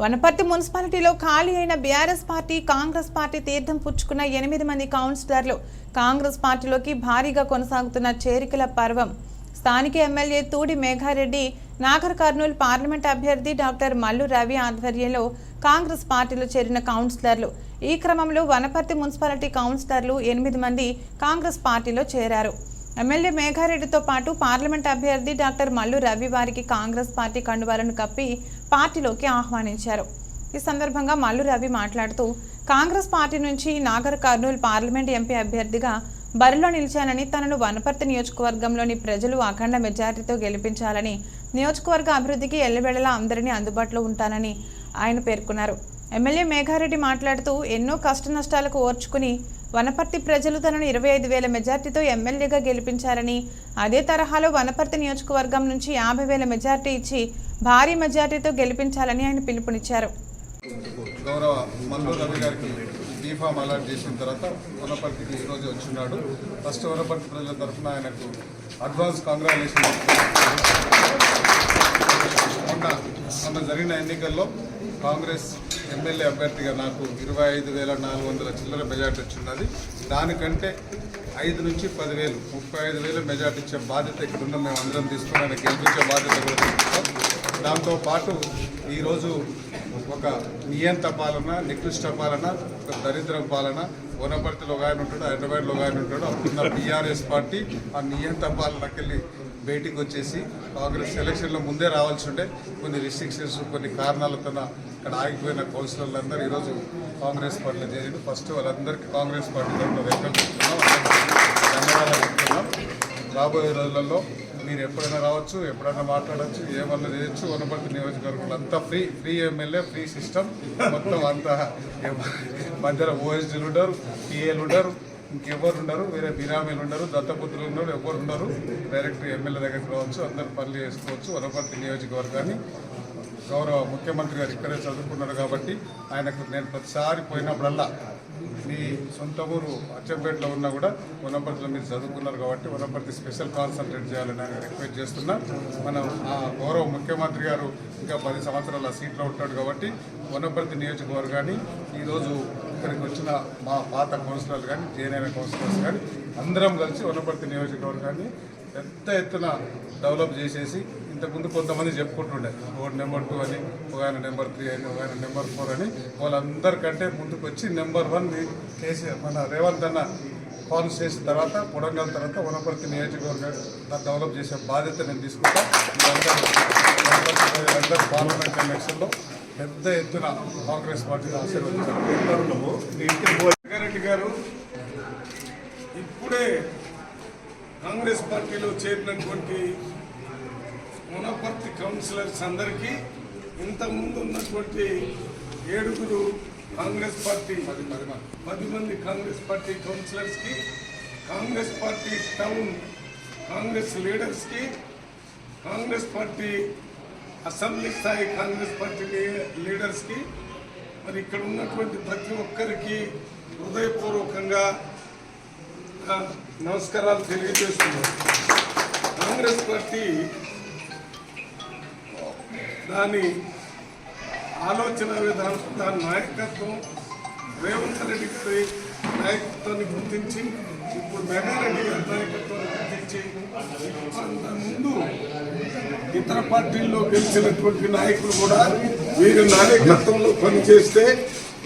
వనపర్తి మున్సిపాలిటీలో ఖాళీ అయిన బీఆర్ఎస్ పార్టీ కాంగ్రెస్ పార్టీ తీర్థం పుచ్చుకున్న ఎనిమిది మంది కౌన్సిలర్లు కాంగ్రెస్ పార్టీలోకి భారీగా కొనసాగుతున్న చేరికల పర్వం. స్థానిక ఎమ్మెల్యే తూడి మేఘారెడ్డి నాగర్ కర్నూలు పార్లమెంట్ అభ్యర్థి డాక్టర్ మల్లు రవి ఆధ్వర్యంలో కాంగ్రెస్ పార్టీలో చేరిన కౌన్సిలర్లు. ఈ క్రమంలో వనపర్తి మున్సిపాలిటీ కౌన్సిలర్లు ఎనిమిది మంది కాంగ్రెస్ పార్టీలో చేరారు. ఎమ్మెల్యే మేఘారెడ్డితో పాటు పార్లమెంట్ అభ్యర్థి డాక్టర్ మల్లు రవి వారికి కాంగ్రెస్ పార్టీ కండువాలను కప్పి పార్టీలోకి ఆహ్వానించారు. ఈ సందర్భంగా మల్లు రవి మాట్లాడుతూ కాంగ్రెస్ పార్టీ నుంచి నాగర్ కర్నూలు పార్లమెంట్ ఎంపీ అభ్యర్థిగా బరిలో నిలిచానని తనను వనపర్తి నియోజకవర్గంలోని ప్రజలు అఖండ మెజారిటీతో గెలిపించాలని నియోజకవర్గ అభివృద్ధికి ఎల్లవేళలా అందరినీ అందుబాటులో ఉంటానని ఆయన పేర్కొన్నారు. ఎమ్మెల్యే మేఘారెడ్డి మాట్లాడుతూ ఎన్నో కష్ట నష్టాలకు ఓర్చుకుని వనపర్తి ప్రజలు తనను ఇరవై ఐదు వేల మెజార్టీతో ఎమ్మెల్యేగా గెలిపించారని అదే తరహాలో వనపర్తి నియోజకవర్గం నుంచి యాభై వేల మెజార్టీ ఇచ్చి భారీ మెజార్టీతో గెలిపించాలని ఆయన పిలుపునిచ్చారు. గౌరవ మల్లు రవి గారికి బీఫామ్ అలాట్ చేసిన తర్వాత వనపర్తికి ఈరోజు వచ్చిన్నాడు ఫస్ట్ వనపర్తి ప్రజల తరఫున ఆయనకు అడ్వాన్స్ కాంగ్రాచులేషన్ మొన్న మొన్న జరిగిన ఎన్నికల్లో కాంగ్రెస్ ఎమ్మెల్యే అభ్యర్థిగా నాకు ఇరవై ఐదు వేల నాలుగు వందల చిల్లర మెజార్టీ వచ్చిన్నది దానికంటే ఐదు నుంచి పదివేలు ముప్పై ఐదు వేలు మెజార్టీ ఇచ్చే బాధ్యత ఇక్కడున్న మేము అందరం తీసుకుని ఆయన గెలిపించే బాధ్యత కూడా తీసుకుంటాం ఈరోజు ఒక నియంత పాలన నికృష్ట పాలన ఒక దరిద్రం పాలన. వనపర్తిలో ఒక ఆయన ఉంటాడు హైదరాబాద్లో ఒక ఆయన ఉంటాడు. అప్పుడున్న బీఆర్ఎస్ పార్టీ ఆ నియంత పాలనకెళ్ళి బయటికి వచ్చేసి కాంగ్రెస్ ఎలక్షన్లో ముందే రావాల్సి ఉండే కొన్ని రిస్ట్రిక్షన్స్ కొన్ని కారణాలతో ఇక్కడ ఆగిపోయిన కౌన్సిలర్లందరూ ఈరోజు కాంగ్రెస్ పార్టీలో చేరిండు. ఫస్ట్ వాళ్ళందరికీ కాంగ్రెస్ పార్టీ తరఫున వెల్కమ్ చెప్తున్నాం ధన్యవాదాలు చెప్తున్నాం. రాబోయే రోజులలో మీరు ఎప్పుడైనా రావచ్చు ఎప్పుడైనా మాట్లాడచ్చు ఏమన్నా చేయొచ్చు. వనపర్తి నియోజకవర్గంలో అంతా free free MLA free system మొత్తం అంతా మధ్యలో ఓఎస్డీలు ఉండరు పిఏలు ఉండరు ఇంకెవ్వరు ఉండరు వేరే బిరామీలు ఉండరు దత్తపుత్రులు ఉండరు ఎవరు ఉండరు. డైరెక్ట్ ఎమ్మెల్యే దగ్గరికి రావచ్చు అందరు పనులు చేసుకోవచ్చు. వనపర్తి నియోజకవర్గాన్ని గౌరవ ముఖ్యమంత్రి గారు ఇక్కడే చదువుకున్నారు కాబట్టి ఆయనకు నేను ప్రతిసారి పోయినప్పుడల్లా మీ సొంత ఊరు అచ్చంపేటలో ఉన్నా కూడా వనపర్తిలో మీరు చదువుకున్నారు కాబట్టి వనపర్తి స్పెషల్ కాన్సన్ట్రేట్ చేయాలని ఆయన రిక్వెస్ట్ చేస్తున్నా. మనం ఆ గౌరవ ముఖ్యమంత్రి గారు ఇంకా పది సంవత్సరాల సీట్లో ఉంటాడు కాబట్టి వనపర్తి నియోజకవర్గాన్ని ఈరోజు ఇక్కడికి వచ్చిన మా పాత కౌన్సిలర్లు కానీ జేఎన్ఐ కౌన్సిలర్స్ కానీ అందరం కలిసి వనపర్తి నియోజకవర్గాన్ని పెద్ద ఎత్తున డెవలప్ చేసేసి ఇంతకుముందు కొంతమంది చెప్పుకుంటుండే ఒక నెంబర్ టూ అని ఒక ఆయన నెంబర్ త్రీ అని ఒక ఆయన నెంబర్ ఫోర్ అని. వాళ్ళందరికంటే ముందుకు వచ్చి నెంబర్ వన్ కేసీఆర్ మన రేవంత్ అన్న కాల్ చేసిన తర్వాత పొడంగల్ తర్వాత వనపర్తి నియోజకవర్గం డెవలప్ చేసే బాధ్యత నేను తీసుకుంటాను అందరూ వనపర్తి పార్లమెంట్ ఎలక్షన్లో పెద్ద ఎత్తున కాంగ్రెస్ పార్టీని ఆశీర్వదించారు. గారు ఇప్పుడే కాంగ్రెస్ పార్టీలో చేరినటువంటి వనపర్తి కౌన్సిలర్స్ అందరికీ ఇంతకుముందు ఉన్నటువంటి ఏడుగురు కాంగ్రెస్ పార్టీ పది మంది కాంగ్రెస్ పార్టీ కౌన్సిలర్స్కి కాంగ్రెస్ పార్టీ టౌన్ కాంగ్రెస్ లీడర్స్కి కాంగ్రెస్ పార్టీ అసెంబ్లీ స్థాయి కాంగ్రెస్ పార్టీ లీడర్స్కి మరి ఇక్కడ ఉన్నటువంటి ప్రతి ఒక్కరికి హృదయపూర్వకంగా నమస్కారాలు తెలియజేస్తున్నాను కాంగ్రెస్ పార్టీ దాని ఆలోచన విధానం దాని నాయకత్వం రేవంత్ రెడ్డి గారి నాయకత్వాన్ని గుర్తించి ఇప్పుడు గారి ముందు ఇతర పార్టీల్లో గెలిచినటువంటి నాయకులు కూడా వీరి నాయకత్వంలో పనిచేస్తే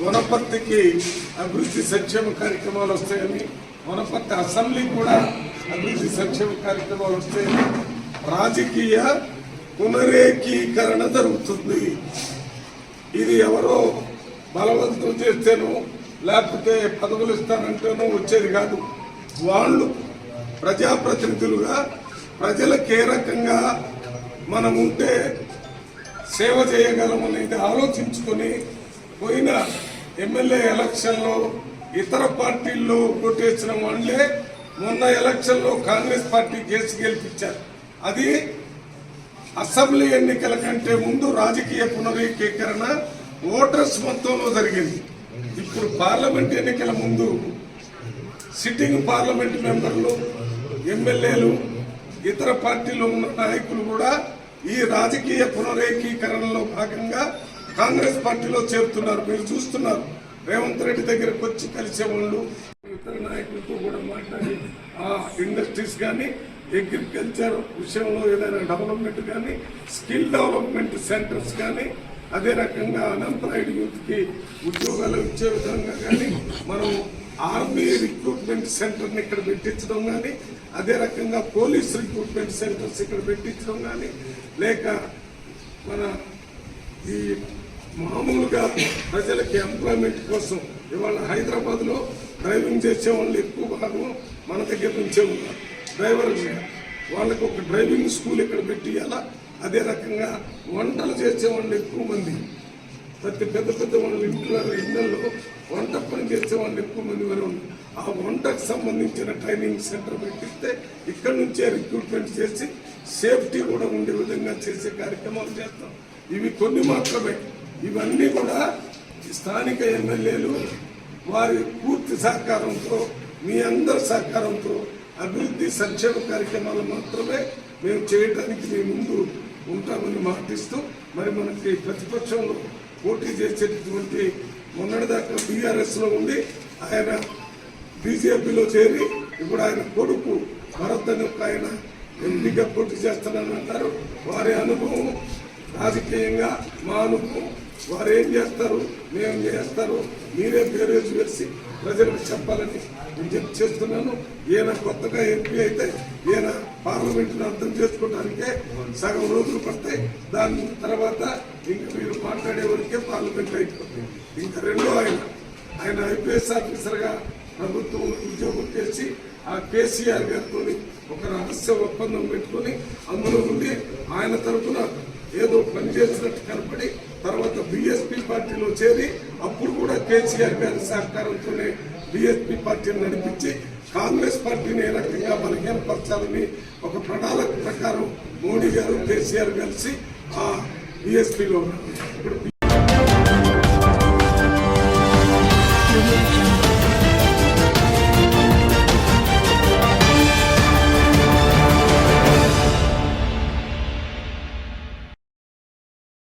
వనపర్తికి అభివృద్ధి సంక్షేమ కార్యక్రమాలు వస్తాయని వనపర్తి అసెంబ్లీ కూడా అభివృద్ధి సంక్షేమ కార్యక్రమాలు వస్తాయని రాజకీయ పునరేకీకరణ జరుగుతుంది. ఇది ఎవరో బలవంతం చేస్తేనో లేకపోతే పదవులు ఇస్తానంటేనో వచ్చేది కాదు. వాళ్ళు ప్రజాప్రతినిధులుగా ప్రజలకు ఏ రకంగా మనం ఉంటే సేవ చేయగలం అనేది ఆలోచించుకొని పోయిన ఎమ్మెల్యే ఎలక్షన్లో ఇతర పార్టీల్లో ఓటేసిన వాళ్ళే మొన్న ఎలక్షన్లో కాంగ్రెస్ పార్టీ కేసు గెలిపించారు. అది అసెంబ్లీ ఎన్నికల కంటే ముందు రాజకీయ పునరీకీకరణ ఓటర్స్ మొత్తంలో జరిగింది. ఇప్పుడు పార్లమెంట్ ఎన్నికల ముందు సిట్టింగ్ పార్లమెంట్ మెంబర్లు ఎమ్మెల్యేలు ఇతర పార్టీలో ఉన్న నాయకులు కూడా ఈ రాజకీయ పునరేకీకరణలో భాగంగా కాంగ్రెస్ పార్టీలో చేరుతున్నారు. మీరు చూస్తున్నారు. రేవంత్ రెడ్డి దగ్గరకు వచ్చి కలిసే వాళ్ళు ఇతర నాయకులతో కూడా మాట్లాడి ఆ ఇండస్ట్రీస్ కానీ అగ్రికల్చర్ విషయంలో ఏదైనా డెవలప్మెంట్ కానీ స్కిల్ డెవలప్మెంట్ సెంటర్స్ కానీ అదే రకంగా అన్ఎంప్లాయిడ్ యూత్కి ఉద్యోగాలు ఇచ్చే విధంగా కానీ మనం ఆర్మీ రిక్రూట్మెంట్ సెంటర్ని ఇక్కడ పెట్టించడం కానీ అదే రకంగా పోలీస్ రిక్రూట్మెంట్ సెంటర్స్ ఇక్కడ పెట్టించడం కానీ లేక మన ఈ మామూలుగా ప్రజలకి ఎంప్లాయ్మెంట్ కోసం ఇవాళ హైదరాబాద్లో డ్రైవింగ్ చేసే వాళ్ళు ఎక్కువ భాగం మన దగ్గర నుంచే ఉన్నారు. డ్రైవర్ వాళ్ళకి ఒక డ్రైవింగ్ స్కూల్ ఇక్కడ పెట్టియాలా అదే రకంగా వంటలు చేసే వాళ్ళు ఎక్కువ మంది. ప్రతి పెద్ద పెద్ద వాళ్ళ ఇంట్లో ఇళ్ళలో వంట పని చేసే వాళ్ళు ఎక్కువ మంది వరకు ఉన్నారు. ఆ వంటకు సంబంధించిన ట్రైనింగ్ సెంటర్ పెట్టిస్తే ఇక్కడ నుంచే రిక్రూట్మెంట్ చేసి సేఫ్టీ కూడా ఉండే విధంగా చేసే కార్యక్రమాలు చేస్తాం. ఇవి కొన్ని మాత్రమే. ఇవన్నీ కూడా స్థానిక ఎమ్మెల్యేలు వారి పూర్తి సహకారంతో మీ అందరి సహకారంతో అభివృద్ధి సంక్షేమ కార్యక్రమాలు మాత్రమే మేము చేయడానికి మీ ముందు ఉంటామని మాటిస్తూ మరి మనకి ప్రతిపక్షంలో పోటీ చేసేటటువంటి మొన్నటిదాకా బీఆర్ఎస్లో ఉండి ఆయన బీజేపీలో చేరి ఇప్పుడు ఆయన కొడుకు భరత్ అని ఒక ఆయన ఎంపీగా పోటీ చేస్తానని అంటారు. వారి అనుభవం రాజకీయంగా మా అనుభవం వారు ఏం చేస్తారు? మేము చేస్తారు? మీరే పేరు వేసి ప్రజలకు చెప్పాలని విజ్ఞప్తి చేస్తున్నాను. ఈయన కొత్తగా ఎంపీ అయితే ఈయన పార్లమెంట్ అర్థం చేసుకోవడానికే సగం రోజులు పడతాయి. దాని తర్వాత ఇంక మీరు మాట్లాడే వరకే పార్లమెంట్ అయిపోతుంది. ఇంకా రెండో ఆయన ఆయన ఐపీఎస్ ఆఫీసర్గా ప్రభుత్వం ఉద్యోగం చేసి ఆ కేసీఆర్ గారితో ఒక రహస్య ఒప్పందం పెట్టుకొని అందులో ఉండి ఆయన తరఫున ఏదో పనిచేసినట్టు కనపడి తర్వాత బిఎస్పి పార్టీలో చేరి అప్పుడు కూడా కేసీఆర్ గారి సహకారంతోనే బిఎస్పీ పార్టీని నడిపించి కాంగ్రెస్ పార్టీని ఏ రకంగా బలహీనపరచాలని ఒక ప్రణాళిక ప్రకారం మోడీ గారు కేసీఆర్ కలిసి ఆ బిఎస్పిలో ఇప్పుడు